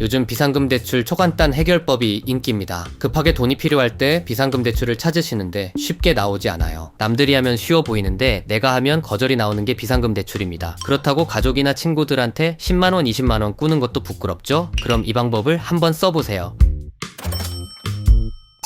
요즘 비상금 대출 초간단 해결법이 인기입니다. 급하게 돈이 필요할 때 비상금 대출을 찾으시는데 쉽게 나오지 않아요. 남들이 하면 쉬워 보이는데 내가 하면 거절이 나오는 게 비상금 대출입니다. 그렇다고 가족이나 친구들한테 10만원, 20만원 꾸는 것도 부끄럽죠? 그럼 이 방법을 한번 써보세요.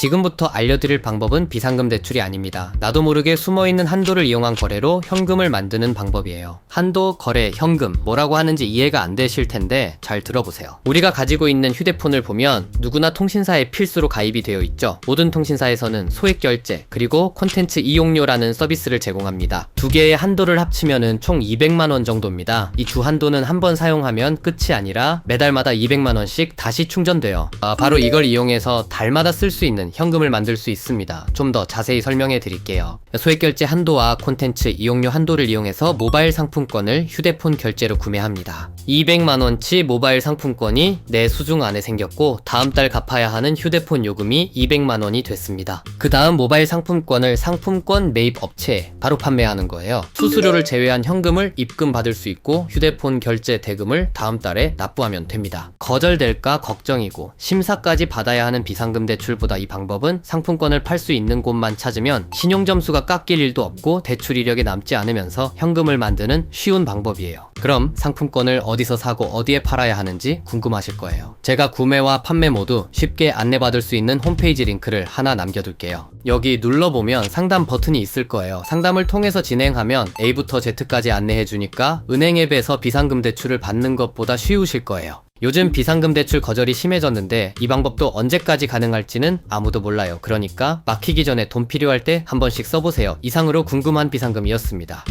지금부터 알려드릴 방법은 비상금 대출이 아닙니다. 나도 모르게 숨어있는 한도를 이용한 거래로 현금을 만드는 방법이에요. 한도, 거래, 현금, 뭐라고 하는지 이해가 안 되실 텐데 잘 들어보세요. 우리가 가지고 있는 휴대폰을 보면 누구나 통신사에 필수로 가입이 되어 있죠. 모든 통신사에서는 소액 결제, 그리고 콘텐츠 이용료라는 서비스를 제공합니다. 두 개의 한도를 합치면은 총 200만 원 정도입니다. 이 주 한도는 한 번 사용하면 끝이 아니라 매달마다 200만 원씩 다시 충전돼요. 아, 바로 이걸 이용해서 달마다 쓸 수 있는 현금을 만들 수 있습니다. 좀 더 자세히 설명해 드릴게요. 소액 결제 한도와 콘텐츠 이용료 한도를 이용해서 모바일 상품권을 휴대폰 결제로 구매합니다. 200만원치 모바일 상품권이 내 수중 안에 생겼고 다음 달 갚아야 하는 휴대폰 요금이 200만원이 됐습니다. 그 다음 모바일 상품권을 상품권 매입 업체에 바로 판매하는 거예요. 수수료를 제외한 현금을 입금 받을 수 있고 휴대폰 결제 대금을 다음 달에 납부하면 됩니다. 거절될까 걱정이고 심사까지 받아야 하는 비상금 대출보다 이 방법은 상품권을 팔 수 있는 곳만 찾으면 신용 점수가 깎일 일도 없고 대출 이력이 남지 않으면서 현금을 만드는 쉬운 방법이에요. 그럼 상품권을 어디서 사고 어디에 팔아야 하는지 궁금하실 거예요. 제가 구매와 판매 모두 쉽게 안내받을 수 있는 홈페이지 링크를 하나 남겨둘게요. 여기 눌러보면 상담 버튼이 있을 거예요. 상담을 통해서 진행하면 A부터 Z까지 안내해주니까 은행 앱에서 비상금 대출을 받는 것보다 쉬우실 거예요. 요즘 비상금 대출 거절이 심해졌는데 이 방법도 언제까지 가능할지는 아무도 몰라요. 그러니까 막히기 전에 돈 필요할 때 한 번씩 써보세요. 이상으로 궁금한 비상금이었습니다.